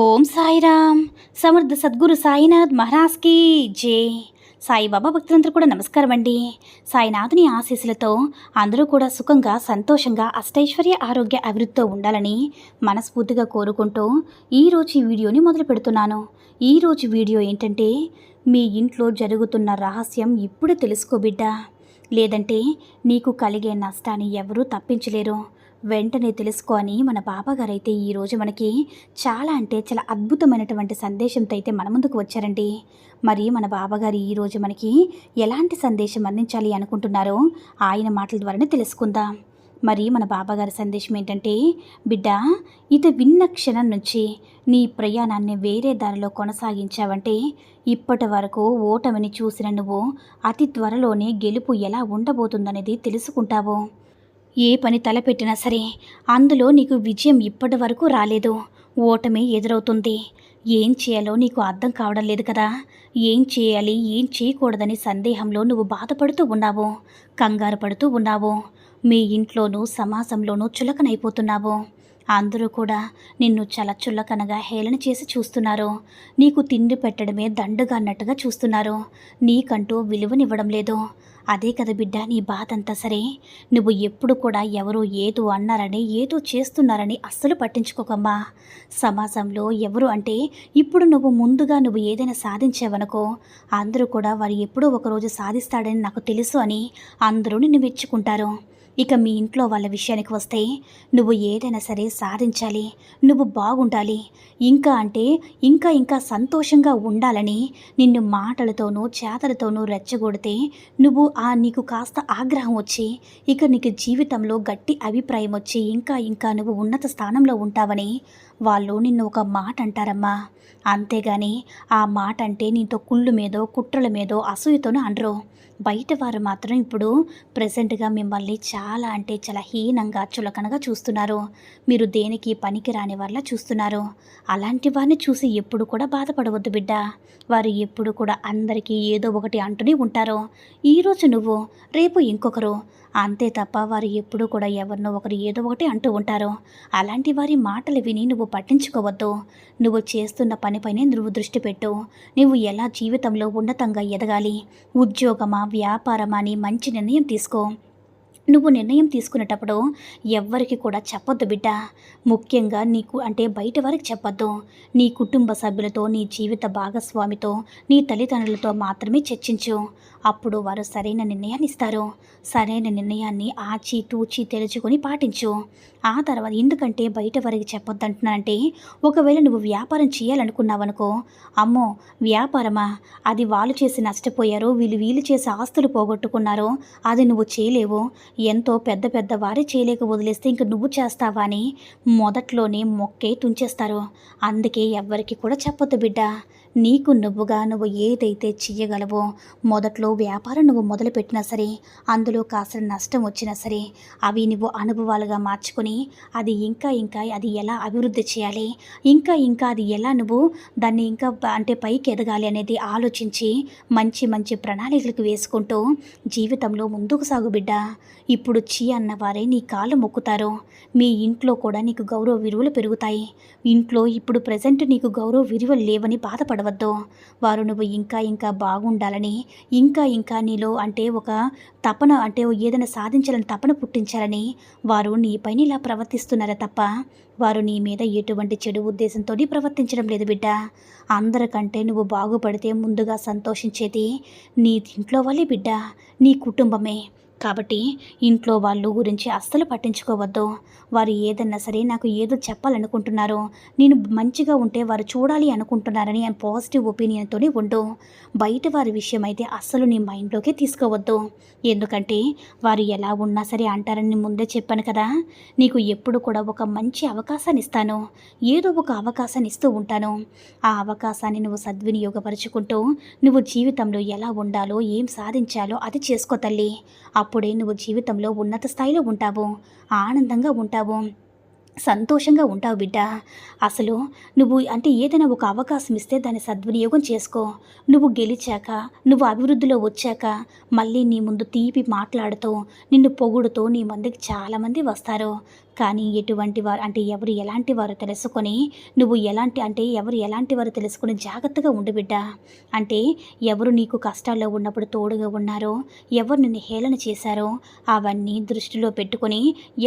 ఓం సాయిరామ్. సమర్థ సద్గురు సాయినాథ్ మహారాజ్కి జే. సాయిబాబా భక్తులందరూ కూడా నమస్కారం అండి సాయినాథుని ఆశీస్సులతో అందరూ కూడా సుఖంగా సంతోషంగా అష్టైశ్వర్య ఆరోగ్య అభివృద్ధితో ఉండాలని మనస్ఫూర్తిగా కోరుకుంటూ ఈరోజు ఈ వీడియోని మొదలు పెడుతున్నాను. ఈరోజు వీడియో ఏంటంటే మీ ఇంట్లో జరుగుతున్న రహస్యం ఇప్పుడు తెలుసుకో బిడ్డ. లేదంటే నీకు కలిగే నష్టాన్ని ఎవరూ తప్పించలేరు. వెంటనే తెలుసుకొని మన బాబాగారు ఈరోజు మనకి చాలా అంటే చాలా అద్భుతమైనటువంటి సందేశంతో అయితే మన ముందుకు వచ్చారండి. మరి మన బాబాగారు ఈరోజు మనకి ఎలాంటి సందేశం అందించాలి అనుకుంటున్నారో ఆయన మాటల ద్వారానే తెలుసుకుందాం. మరి మన బాబాగారి సందేశం ఏంటంటే బిడ్డ ఇది విన్న క్షణం నుంచి నీ ప్రయాణాన్ని వేరే దారిలో కొనసాగించావంటే ఇప్పటి వరకు ఓటమిని చూసిన నువ్వు అతి త్వరలోనే గెలుపు ఎలా ఉండబోతుందనేది తెలుసుకుంటావు. ఏ పని తలపెట్టినా సరే అందులో నీకు విజయం ఇప్పటి వరకు రాలేదు. ఓటమి ఎదురవుతుంది. ఏం చేయాలో నీకు అర్థం కావడం లేదు కదా. ఏం చేయాలి ఏం చేయకూడదని సందేహంలో నువ్వు బాధపడుతూ ఉన్నావు కంగారు పడుతూ ఉన్నావు. మీ ఇంట్లోనూ సమాజంలోనూ చులకనైపోతున్నావు. అందరూ కూడా నిన్ను చాలా చుల్లకనగా హేళన చేసి చూస్తున్నారు. నీకు తిండి పెట్టడమే దండగా అన్నట్టుగా చూస్తున్నారు. నీకంటూ విలువనివ్వడం లేదు. అదే కదా బిడ్డ నీ బాధ అంతా సరే. నువ్వు ఎప్పుడు కూడా ఎవరో ఏదో అన్నారని ఏదో చేస్తున్నారని అస్సలు పట్టించుకోకమ్మా. సమాజంలో ఎవరు అంటే ఇప్పుడు నువ్వు ముందుగా నువ్వు ఏదైనా సాధించావనుకో అందరూ కూడా వారు ఎప్పుడో ఒకరోజు సాధిస్తాడని నాకు తెలుసు అని అందరూ నిన్ను మెచ్చుకుంటారు. ఇక మీ ఇంట్లో వాళ్ళ విషయానికి వస్తే నువ్వు ఏదైనా సరే సాధించాలి నువ్వు బాగుండాలి ఇంకా అంటే ఇంకా ఇంకా సంతోషంగా ఉండాలని నిన్ను మాటలతోనూ చేతలతోనూ రెచ్చగొడితే నువ్వు ఆ నీకు కాస్త ఆగ్రహం వచ్చి ఇక నీకు జీవితంలో గట్టి అభిప్రాయం వచ్చి ఇంకా ఇంకా నువ్వు ఉన్నత స్థానంలో ఉంటావని వాళ్ళు నిన్ను ఒక మాట అంటారమ్మా అంతేగాని ఆ మాట అంటే నీతో కుళ్ళు మీదో కుట్రల మీదో అసూయతోనూ అనరు. బయట వారు మాత్రం ఇప్పుడు ప్రజెంట్గా మిమ్మల్ని చాలా అంటే చాలా హీనంగా చులకనగా చూస్తున్నారు. మీరు దేనికి పనికి రాని వాళ్ళ చూస్తున్నారు. అలాంటి వారిని చూసి ఎప్పుడు కూడా బాధపడవద్దు బిడ్డ. వారు ఎప్పుడు కూడా అందరికీ ఏదో ఒకటి అంటూనే ఉంటారు. ఈరోజు నువ్వు రేపు ఇంకొకరు. అంతే తప్ప వారు ఎప్పుడూ కూడా ఎవరినో ఒకరు ఏదో ఒకటి అంటూ ఉంటారు. అలాంటి వారి మాటలు విని నువ్వు పట్టించుకోవద్దు. నువ్వు చేస్తున్న పనిపైనే నువ్వు దృష్టి పెట్టు. నువ్వు ఎలా జీవితంలో ఉన్నతంగా ఎదగాలి? ఉద్యోగమా వ్యాపారమా అని మంచి నిర్ణయం తీసుకో. నువ్వు నిర్ణయం తీసుకునేటప్పుడు ఎవ్వరికి కూడా చెప్పొద్దు బిడ్డ. ముఖ్యంగా నీకు అంటే బయట వారికి చెప్పొద్దు. నీ కుటుంబ సభ్యులతో నీ జీవిత భాగస్వామితో నీ తల్లిదండ్రులతో మాత్రమే చర్చించు. అప్పుడు వారు సరైన నిర్ణయాన్ని ఇస్తారు. సరైన నిర్ణయాన్ని ఆచి తూచి తెలుసుకొని పాటించు. ఆ తర్వాత ఎందుకంటే బయట వారికి చెప్పొద్దంటున్నానంటే ఒకవేళ నువ్వు వ్యాపారం చేయాలనుకున్నావనుకో అమ్మో వ్యాపారమా? అది వాళ్ళు చేసి నష్టపోయారు వీళ్ళు వీళ్ళు చేసి ఆస్తులు పోగొట్టుకున్నారో అది నువ్వు చేయలేవు ఎంతో పెద్ద పెద్ద వారి చేయలేక వదిలేస్తే ఇంక నువ్వు చేస్తావా అని మొదట్లోనే మొక్కే తుంచేస్తారు. అందుకే ఎవ్వరికి కూడా చెప్పొద్దు బిడ్డ. నీకు నువ్వుగా నువ్వు ఏదైతే చెయ్యగలవో మొదట్లో వ్యాపారం నువ్వు మొదలుపెట్టినా సరే అందులో కాస్త నష్టం వచ్చినా సరే అవి నువ్వు అనుభవాలుగా మార్చుకొని అది ఇంకా ఇంకా అది ఎలా అభివృద్ధి చేయాలి ఇంకా ఇంకా అది ఎలా నువ్వు దాన్ని ఇంకా అంటే పైకి ఎదగాలి అనేది ఆలోచించి మంచి మంచి ప్రణాళికలకు వేసుకుంటూ జీవితంలో ముందుకు సాగు బిడ్డ. ఇప్పుడు చీ అన్నవారే నీ కాళ్ళు మొక్కుతారు. మీ ఇంట్లో కూడా నీకు గౌరవ విలువలు పెరుగుతాయి. ఇంట్లో ఇప్పుడు ప్రజెంట్ నీకు గౌరవ విలువలు లేవని బాధపడవద్దు వారు నువ్వు ఇంకా ఇంకా బాగుండాలని ఇంకా ఇంకా నీలో అంటే ఒక తపన అంటే ఏదైనా సాధించాలని తపన పుట్టించాలని వారు నీపైన ఇలా ప్రవర్తిస్తున్నారా తప్ప వారు నీ మీద ఎటువంటి చెడు ఉద్దేశంతో ప్రవర్తించడం లేదు బిడ్డ. అందరికంటే నువ్వు బాగుపడితే ముందుగా సంతోషించేది నీ ఇంట్లో వాళ్ళే బిడ్డ నీ కుటుంబమే. కాబట్టి ఇంట్లో వాళ్ళు గురించి అస్సలు పట్టించుకోవద్దు. వారు ఏదన్నా సరే నాకు ఏదో చెప్పాలనుకుంటున్నారో నేను మంచిగా ఉంటే వారు చూడాలి అనుకుంటున్నారని పాజిటివ్ ఒపీనియన్తోనే ఉండు. బయట వారి విషయం అయితే అస్సలు నీ మైండ్లోకే తీసుకోవద్దు. ఎందుకంటే వారు ఎలా ఉన్నా సరే అంటారని ముందే చెప్పాను కదా. నీకు ఎప్పుడు కూడా ఒక మంచి అవకాశాన్ని ఇస్తాను. ఏదో ఒక అవకాశాన్ని ఇస్తూ ఉంటాను. ఆ అవకాశాన్ని నువ్వు సద్వినియోగపరుచుకుంటూ నువ్వు జీవితంలో ఎలా ఉండాలో ఏం సాధించాలో అది చేసుకో తల్లి. అప్పుడే నువ్వు జీవితంలో ఉన్నత స్థాయిలో ఉంటావు. ఆనందంగా ఉంటావు. సంతోషంగా ఉంటావు బిడ్డ. అసలు నువ్వు అంటే ఏదైనా ఒక అవకాశం ఇస్తే దాన్ని సద్వినియోగం చేసుకో. నువ్వు గెలిచాక నువ్వు అభివృద్ధిలో వచ్చాక మళ్ళీ నీ ముందు తీపి మాట్లాడుతూ నిన్ను పొగుడుతూ నీ మందికి చాలామంది వస్తారు. కానీ ఎటువంటి వారు అంటే ఎవరు ఎలాంటి వారు తెలుసుకొని నువ్వు ఎలాంటి అంటే ఎవరు ఎలాంటి వారు తెలుసుకొని జాగ్రత్తగా ఉండు బిడ్డ. అంటే ఎవరు నీకు కష్టాల్లో ఉన్నప్పుడు తోడుగా ఉన్నారో ఎవరు నిన్ను హేళన చేశారో అవన్నీ దృష్టిలో పెట్టుకొని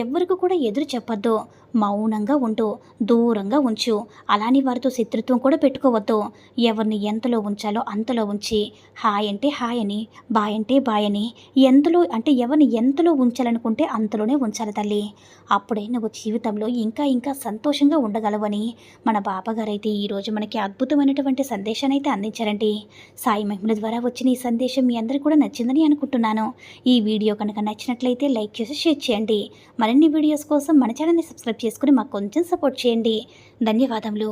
ఎవరికి కూడా ఎదురు చెప్పొద్దు. మౌనంగా ఉంటూ దూరంగా ఉంచు. అలాని వారితో శత్రుత్వం కూడా పెట్టుకోవద్దు. ఎవరిని ఎంతలో ఉంచాలో అంతలో ఉంచి. హాయ్ అంటే హాయ్ అని బాయ్ అంటే బాయ్ అని ఎంతలో అంటే ఎవరిని ఎంతలో ఉంచాలనుకుంటే అంతలోనే ఉంచాలి తల్లి. అప్పుడే నువ్వు జీవితంలో ఇంకా ఇంకా సంతోషంగా ఉండగలవని మన బాబాగారైతే ఈరోజు మనకి అద్భుతమైనటువంటి సందేశాన్ని అయితే అందించారండి. సాయి మహిమల ద్వారా వచ్చిన ఈ సందేశం మీ అందరికీ కూడా నచ్చిందని అనుకుంటున్నాను. ఈ వీడియో కనుక నచ్చినట్లయితే లైక్ చేసి షేర్ చేయండి. మరిన్ని వీడియోస్ కోసం మన ఛానల్ని సబ్స్క్రైబ్ చేసుకుని మాకు కొంచెం సపోర్ట్ చేయండి. ధన్యవాదములు.